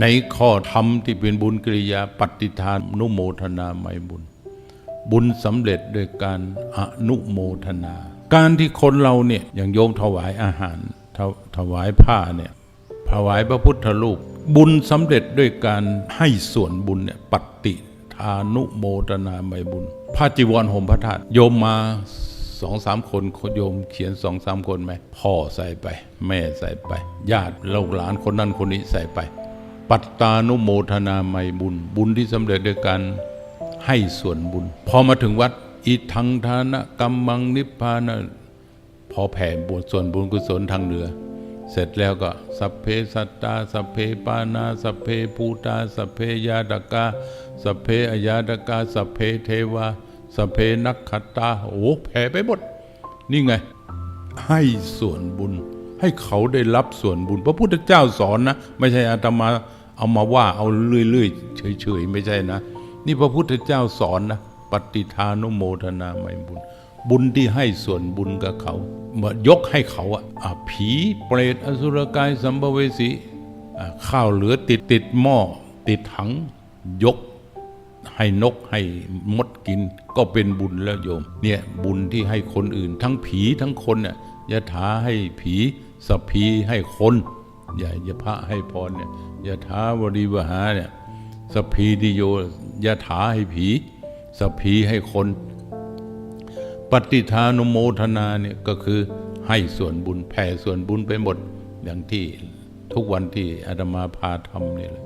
ในข้อธรรมที่เป็นบุญกิริยาปฏิทานนุโมทนาไม่บุญ บุญสำเร็จโดยการอนุโมทนา การที่คนเราเนี่ยอย่างโยมถวายอาหารถวถวายผ้าเนี่ยถวายพระพุทธรูปบุญสำเร็จด้วยการให้ส่วนบุญเนี่ยปฏิทานุโมทนาไม่บุญผ้าจีวรห่มพระธาตุโยมมาสองสามคนโยมเขียนสองสามคนไหมพ่อใส่ไป แม่ใส่ไป ญาติลูกหลานคนนั้นคนนี้ใส่ไป ปัตตานุโมทนาไม่บุญ บุญที่สำเร็จด้วยการให้ส่วนบุญ พอมาถึงวัดอิทังทานะกัมมังนิพพานะพอแผ่บวส่วนบุญกุศลทางเหนือ เสร็จแล้วก็สัพเพสัตตาสัพเพปานาสัพเพภูตาสัพเพยาดกาสัพเพอยาดกาสัพเพเทวาสัพเพนักขัตตาโอ้แผ่ไปหมดนี่ไง ให้ส่วนบุญ ให้เขาได้รับส่วนบุญ พระพุทธเจ้าสอนนะ ไม่ใช่อาตมา เอามาว่าเอาเรื่อยๆเฉยๆไม่ใช่นะ นี่พระพุทธเจ้าสอนนะปฏิทานุโมทนาไม่บุญ บุญที่ให้ส่วนบุญกับเขาเมื่อยกให้เขาอะผีเปรตอสุรกายสัมภเวสีข้าวเหลือติดติดหม้อติดถังยกให้นกให้มดกินก็เป็นบุญแล้วโยม เนี่ยบุญที่ให้คนอื่น ทั้งผีทั้งคนเนี่ยยะถาให้ผีสพพีให้คน อย่าอย่าพระให้พรเนี่ยยะถาวริวหาเนี่ยสพีดิโยยะถาให้ผี สพีให้คน ปฏิทานุโมทนาเนี่ยก็คือให้ส่วนบุญแผ่ส่วนบุญไปหมด อย่างที่ทุกวันที่อาตมาพาทำนี่แหละ